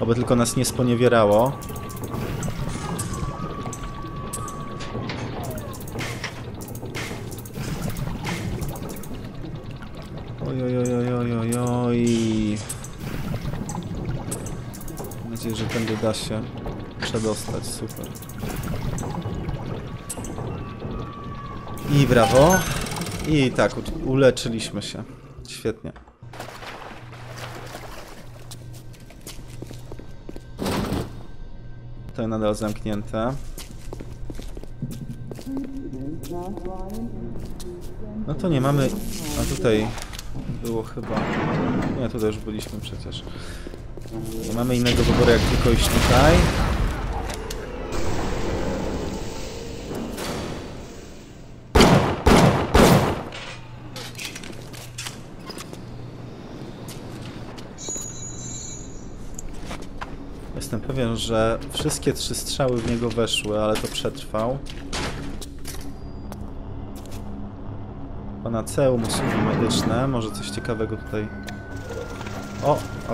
Oby tylko nas nie sponiewierało. Oj, oj, oj, oj, oj, oj. Mam nadzieję, że tędy da się przedostać. Super. I brawo. I tak, uleczyliśmy się. Świetnie. To nadal zamknięte. No to nie mamy... A tutaj było chyba... Nie, tutaj już byliśmy przecież. Nie mamy innego wyboru jak tylko iść tutaj. Że wszystkie trzy strzały w niego weszły, ale to przetrwał. Panaceum, usługi medyczne, może coś ciekawego tutaj... O! a...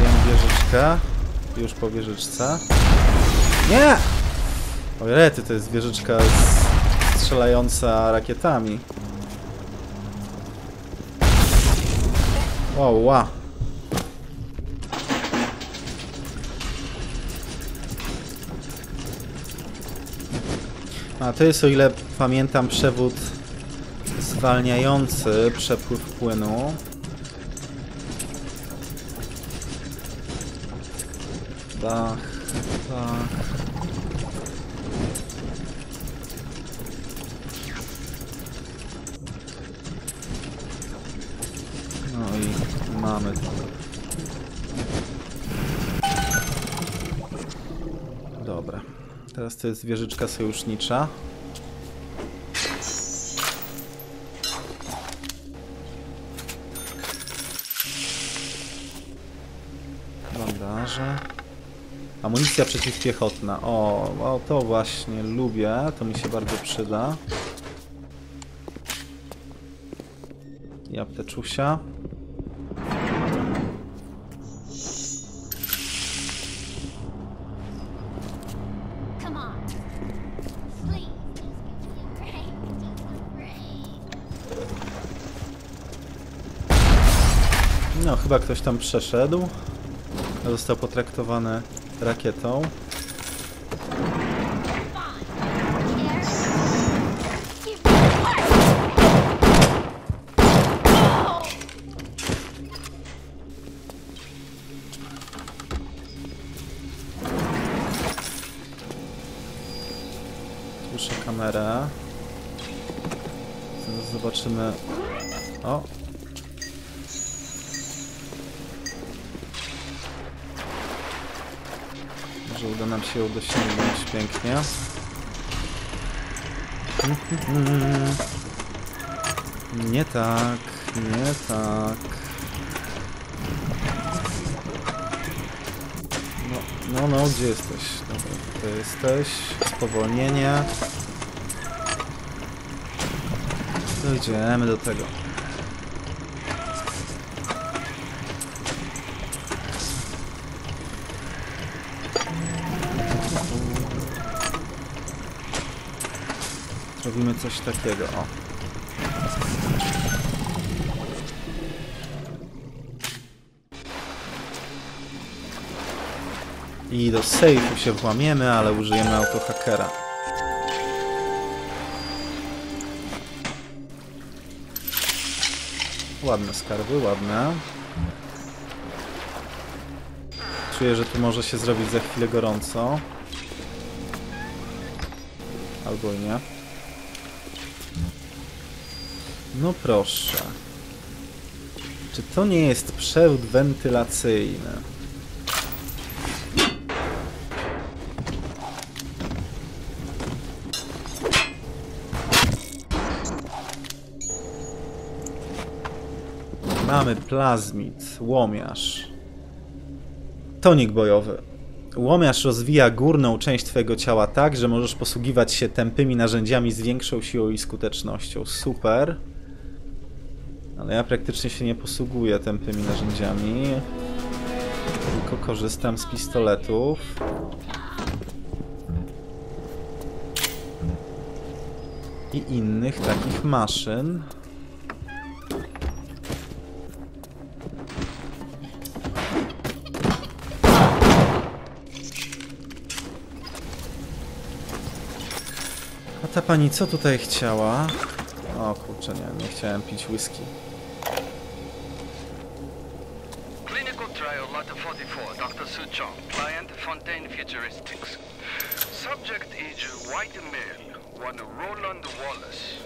Wiem wieżyczkę. Już po wieżyczce. Nie! O rety, to jest wieżyczka strzelająca rakietami. Wow. A to jest, o ile pamiętam, przewód zwalniający przepływ płynu. Dach, dach. No i mamy to. Dobra. Teraz to jest wieżyczka sojusznicza. Bandaże. Amunicja przeciwpiechotna. O, o, to właśnie lubię. To mi się bardzo przyda. I apteczusia. Chyba ktoś tam przeszedł. Został potraktowany rakietą. Zobaczymy. O! Uda nam się ją dosięgnąć pięknie. Nie tak, nie tak. No, no, no, gdzie jesteś? Dobra, tutaj jesteś. Spowolnienie. Dojdziemy do tego. Robimy coś takiego, o. I do sejfu się włamiemy, ale użyjemy autohakera. Ładne skarby, ładne. Czuję, że tu może się zrobić za chwilę gorąco. Albo nie. No proszę. Czy to nie jest przewód wentylacyjny? Mamy plazmid, łomiarz. Tonik bojowy. Łomiarz rozwija górną część twojego ciała tak, że możesz posługiwać się tępymi narzędziami z większą siłą i skutecznością. Super. Ale ja praktycznie się nie posługuję tępymi narzędziami. Tylko korzystam z pistoletów. I innych takich maszyn. A ta pani co tutaj chciała? O kurczę, nie, nie chciałem pić whisky. Futuristics. Subject age white male, one Roland Wallace.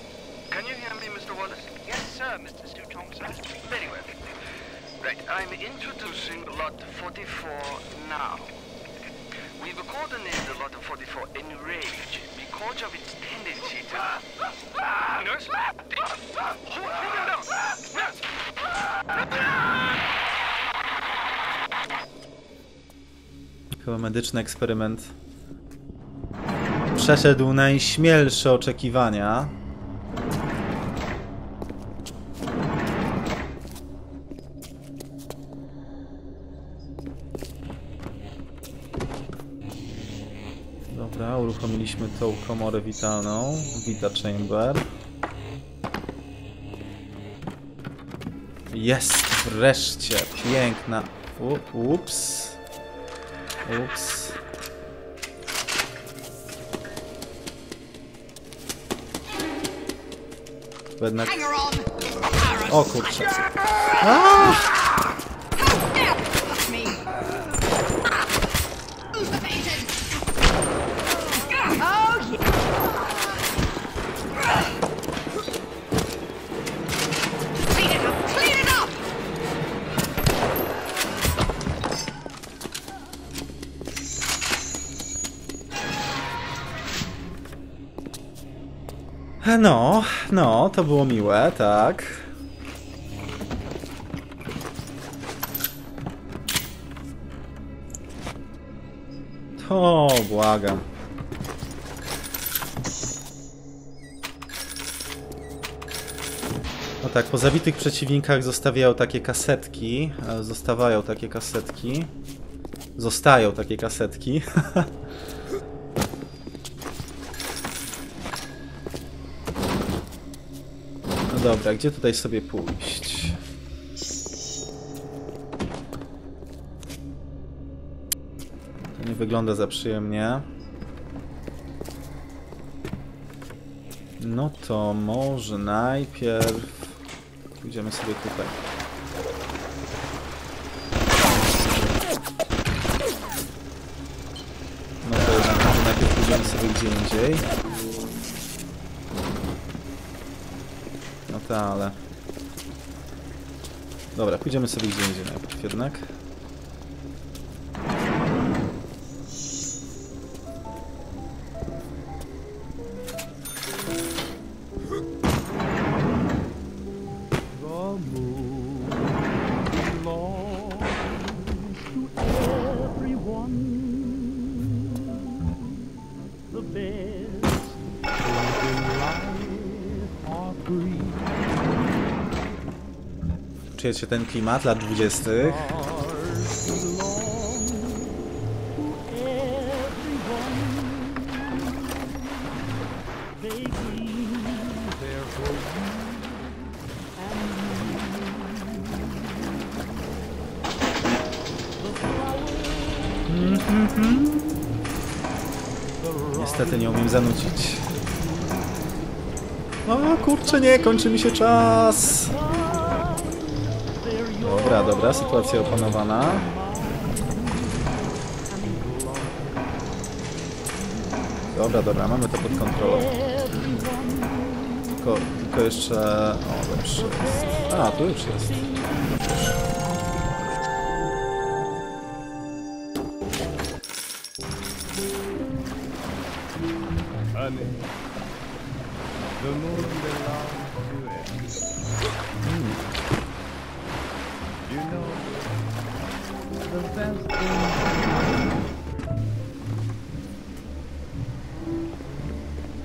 Can you hear me, Mr. Wallace? Yes, sir, Mr. Su Chong, sir. Very well. Right, I'm introducing lot 44 now. We've coordinated lot 44 Enrage because of its tendency to... Nurse? Hold him down! Nurse! Chyba medyczny eksperyment przeszedł najśmielsze oczekiwania. Dobra, uruchomiliśmy tą komorę witalną, Vita Chamber. Jest wreszcie piękna. U, ups. Ups. Bo Jednak... O kurczę. me. No, no, to było miłe, tak. To błagam. No tak, po zabitych przeciwnikach zostawiają takie kasetki. e, Zostawają takie kasetki. Zostają takie kasetki. dobra, gdzie tutaj sobie pójść? To nie wygląda za przyjemnie. No to może najpierw pójdziemy sobie tutaj. No to może najpierw pójdziemy sobie gdzie indziej. Ale... Dobra, pójdziemy sobie gdzie indziej najpierw jednak. Czujecie ten klimat lat 20. Stars belong to everyone. They gleam there for you and me. The flowers Niestety nie umiem zanucić. O kurczę nie, kończy mi się czas. Dobra, dobra, sytuacja opanowana. Dobra, dobra, mamy to pod kontrolą. Tylko, tylko jeszcze... O, dobrze jest. A, tu już jest. Honey, the moon belongs to everyone.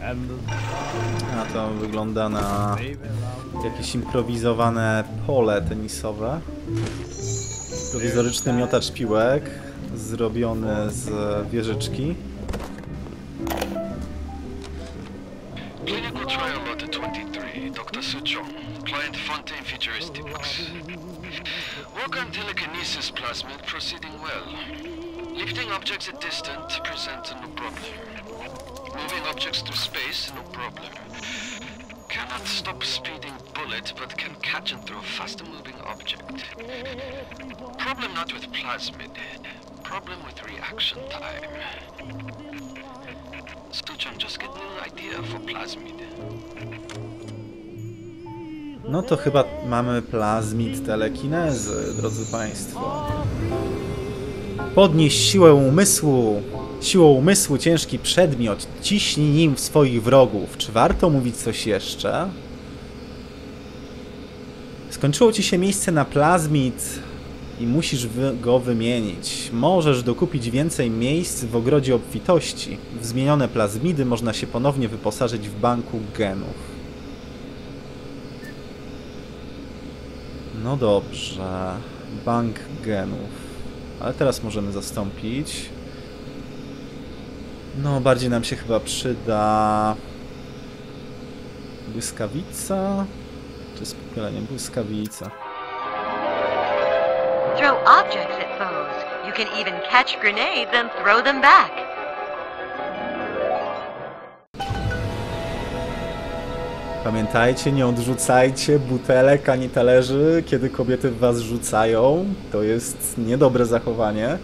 A to wygląda na jakieś improwizowane pole tenisowe. Prowizoryczny miotacz piłek zrobiony z wieżyczki. Clinical trial lot 23, Dr. Suchong, client Fontaine Futuristics. Work on telekinesis plasmid proceeding well. Lifting objects at distance presents no problem. Moving objects through space, no problem. Cannot stop speeding bullet, but can catch and throw faster moving object. Problem not with plasmid, problem with reaction time. Suchong just get new idea for plasmid. No to chyba mamy plazmid telekinezy, drodzy Państwo. Podnieś siłę umysłu. Siłą umysłu ciężki przedmiot. Ciśnij nim w swoich wrogów. Czy warto mówić coś jeszcze? Skończyło ci się miejsce na plazmid i musisz go wymienić. Możesz dokupić więcej miejsc w ogrodzie obfitości. W zmienione plazmidy można się ponownie wyposażyć w banku genów. No dobrze. Bank genów. Ale teraz możemy zastąpić. No, bardziej nam się chyba przyda. Błyskawica? Czy spopylenie? Błyskawica. Throw objects at foes. You can even catch grenades and throw them back. Pamiętajcie, nie odrzucajcie butelek ani talerzy, kiedy kobiety w was rzucają. To jest niedobre zachowanie.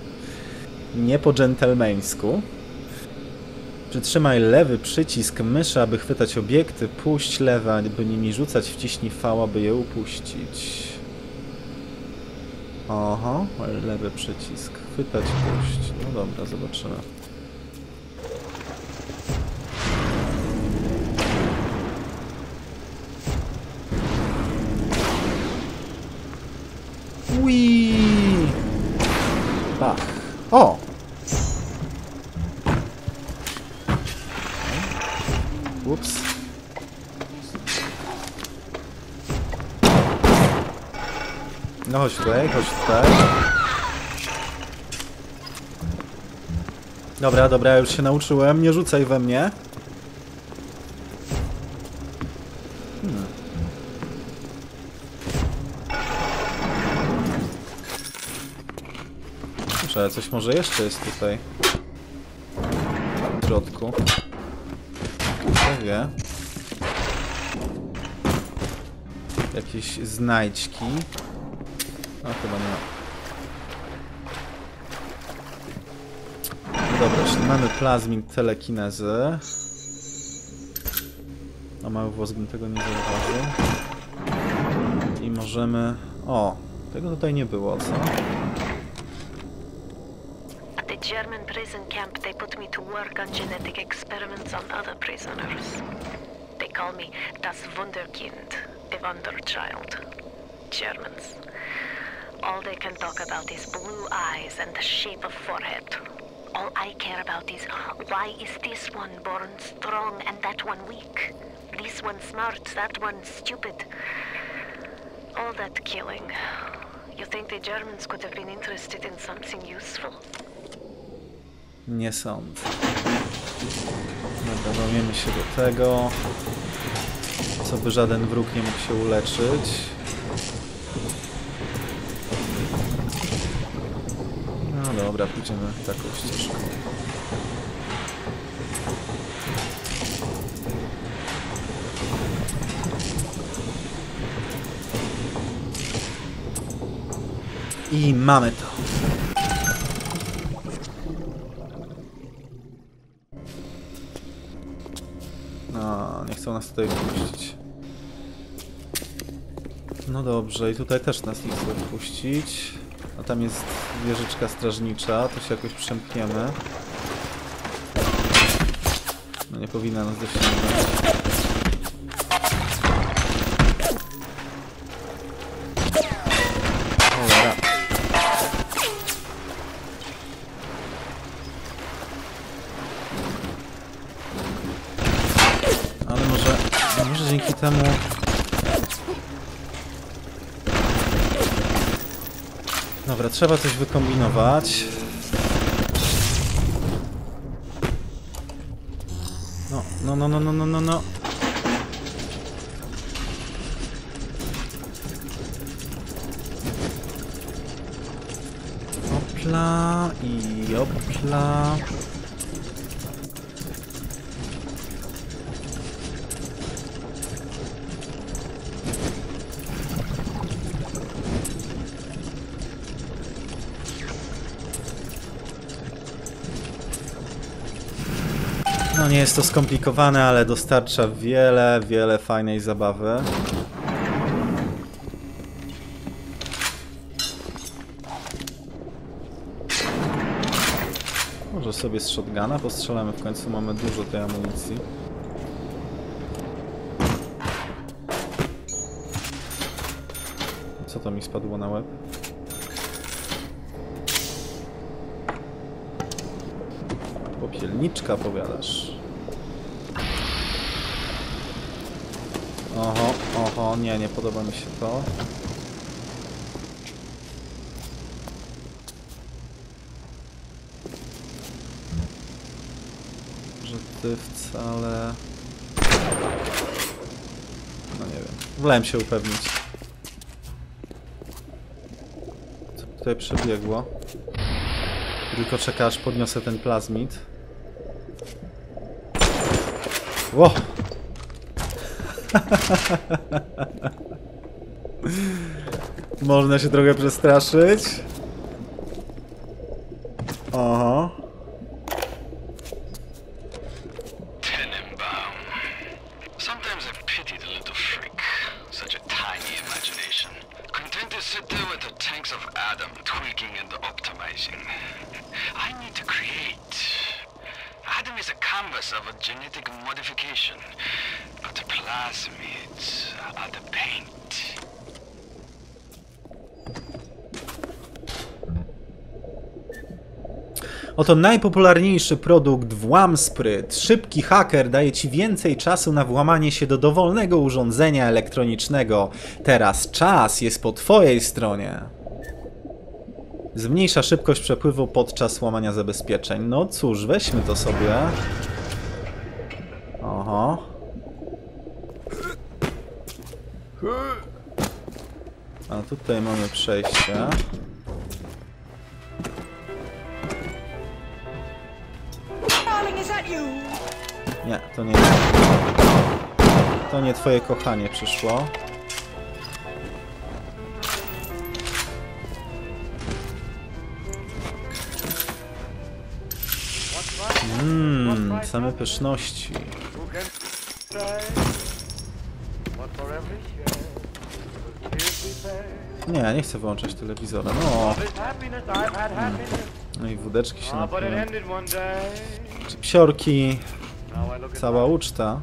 Nie po dżentelmeńsku. Przytrzymaj lewy przycisk myszy, aby chwytać obiekty. Puść lewy, aby nimi rzucać. Wciśnij V, aby je upuścić. Oho, lewy przycisk. Chwytać, puść. No dobra, zobaczymy. No chodź tutaj, chodź tutaj. Dobra, dobra, już się nauczyłem. Nie rzucaj we mnie. Ale coś może jeszcze jest tutaj. W środku. Kto wie? Jakieś znajdźki. A chyba nie ma. No Dobra, czyli mamy plazmid telekinezy. A mały włos bym tego nie zauważył. I możemy... O! Tego tutaj nie było, co? German prison camp, they put me to work on genetic experiments on other prisoners. They call me das Wunderkind, the Wonder Child. Germans. All they can talk about is blue eyes and the shape of forehead. All I care about is why is this one born strong and that one weak? This one smart, that one stupid. All that killing. You think the Germans could have been interested in something useful? Nie sądzę. Dobra, się do tego, co by żaden wróg nie mógł się uleczyć. Dobra, pójdziemy taką ścieżką. I mamy to. No, nie chcą nas tutaj wpuścić. No dobrze, i tutaj też nas nie chcą wpuścić. Tam jest wieżyczka strażnicza, to się jakoś przemkniemy. No nie powinna nas dosięgnąć. Trzeba coś wykombinować. No, no, no, no, no, no, no, no. Opla i opla. Jest to skomplikowane, ale dostarcza wiele, wiele fajnej zabawy. Może sobie z shotguna postrzelamy, w końcu mamy dużo tej amunicji. Co to mi spadło na łeb? Popielniczka powiadasz. Oho, oho, nie, nie podoba mi się to. Że ty wcale... No nie wiem. Wolałem się upewnić. Co tutaj przebiegło? Tylko czeka aż podniosę ten plazmid. Ło! Można się trochę przestraszyć. Oto najpopularniejszy produkt Włam Spryt. Szybki haker daje Ci więcej czasu na włamanie się do dowolnego urządzenia elektronicznego. Teraz czas jest po Twojej stronie. Zmniejsza szybkość przepływu podczas łamania zabezpieczeń. No cóż, weźmy to sobie. Oho. A tutaj mamy przejście. To nie. To nie twoje kochanie przyszło. Mmm, same pyszności. Nie, nie chcę wyłączać telewizora. No, happiness. no i wódeczki się napiją. day. Psiorki, Cała uczta.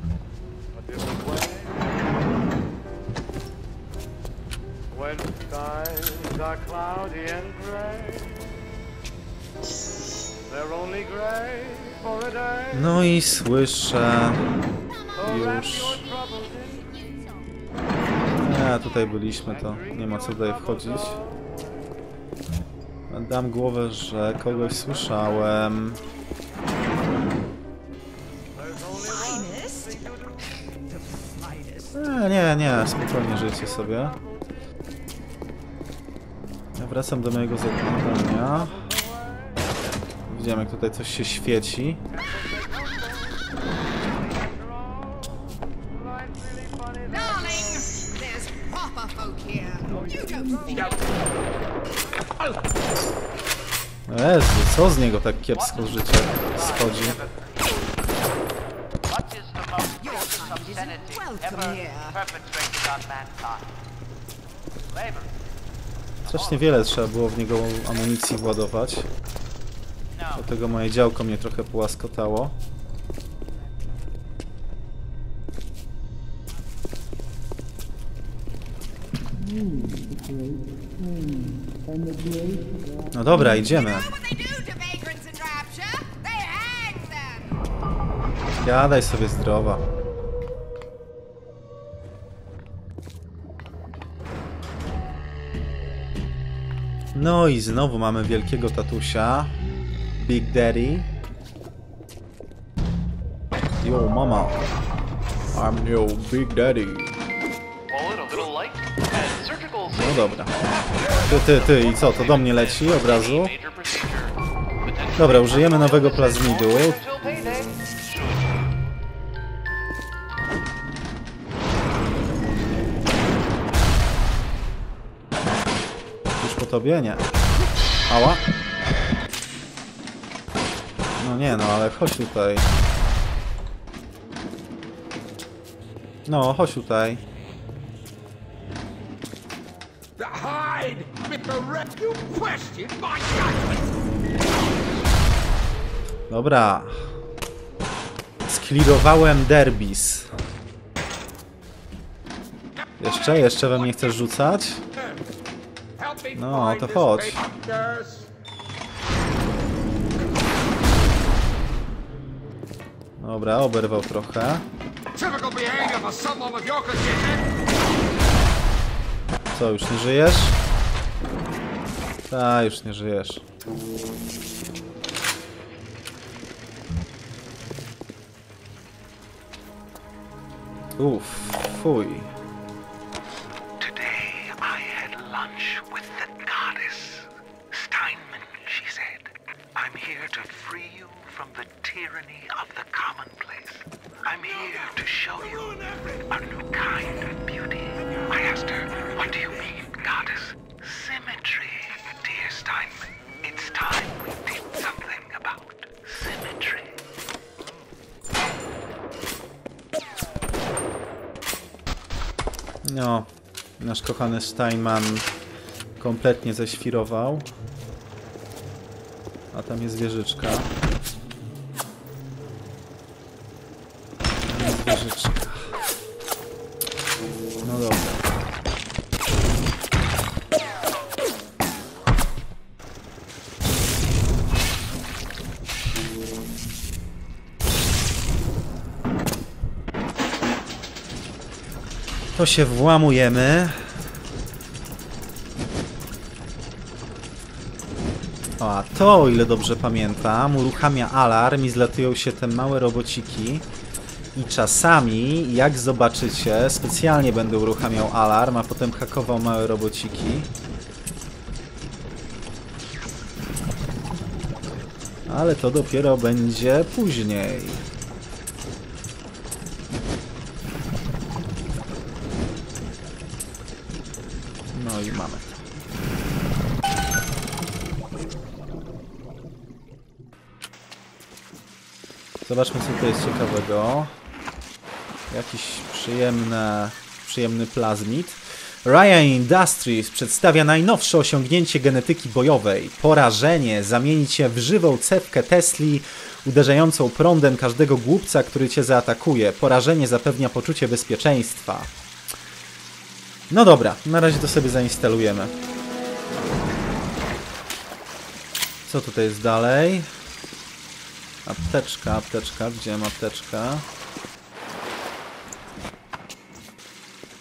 No i słyszę już. Nie, tutaj byliśmy, to nie ma co tutaj wchodzić. Dam głowę, że kogoś słyszałem. Nie, nie, nie, spokojnie żyjcie sobie. Ja wracam do mojego zaglądania. Widziałem, jak tutaj coś się świeci. Jezu, co z niego tak kiepsko życie schodzi? Strasznie wiele trzeba było w niego amunicji władować. No. Dlatego moje działko mnie trochę połaskotało. No dobra, idziemy. Jadaj sobie zdrowa. No i znowu mamy wielkiego tatusia. Big Daddy. Yo, mama. I'm your Big Daddy. No dobra. Ty, ty, ty, i co, to do mnie leci od razu? Dobra, użyjemy nowego plazmidu. Until payday. Już po tobie? Nie. Ała. No nie, no ale chodź tutaj. No, chodź tutaj. Dobra. Sklirowałem derbis. Jeszcze? Jeszcze we mnie chcesz rzucać? No, to chodź. Dobra, oberwał trochę. Co, już nie żyjesz? Ta, już nie żyjesz. Uff, fuj. Tyranny of the commonplace. I'm here to show you a new kind of beauty. I asked her, what do you mean, goddess? Symmetry, dear Steinman. It's time we did something about symmetry. No, nasz kochany Steinman kompletnie ześwirował. A tam jest wieżyczka. Wieżyczka. No dobra. To się włamujemy. O, a to, o ile dobrze pamiętam, uruchamia alarm i zlatują się te małe robociki. I czasami, jak zobaczycie, specjalnie będę uruchamiał alarm, a potem hakował małe robociki. Ale to dopiero będzie później. No i mamy. Zobaczmy, co tutaj jest ciekawego. Jakiś przyjemne, przyjemny plazmid. Ryan Industries przedstawia najnowsze osiągnięcie genetyki bojowej. Porażenie zamieni cię w żywą cewkę Tesli, uderzającą prądem każdego głupca, który cię zaatakuje. Porażenie zapewnia poczucie bezpieczeństwa. No dobra, na razie to sobie zainstalujemy. Co tutaj jest dalej? Apteczka, apteczka, widziałem apteczkę.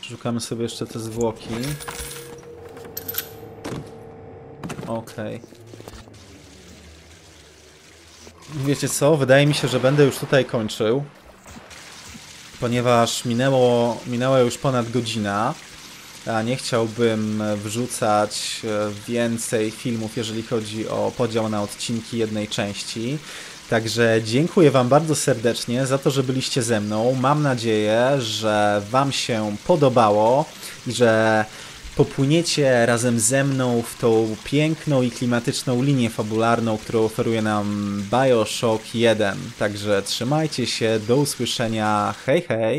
Szukamy sobie jeszcze te zwłoki. Okej. Wiecie co? Wydaje mi się, że będę już tutaj kończył. Ponieważ minęło, minęła już ponad godzina. A nie chciałbym wrzucać e, więcej filmów, jeżeli chodzi o podział na odcinki jednej części. Także dziękuję Wam bardzo serdecznie za to, że byliście ze mną. Mam nadzieję, że Wam się podobało i że popłyniecie razem ze mną w tą piękną i klimatyczną linię fabularną, którą oferuje nam Bioshock 1. Także trzymajcie się, do usłyszenia, hej hej!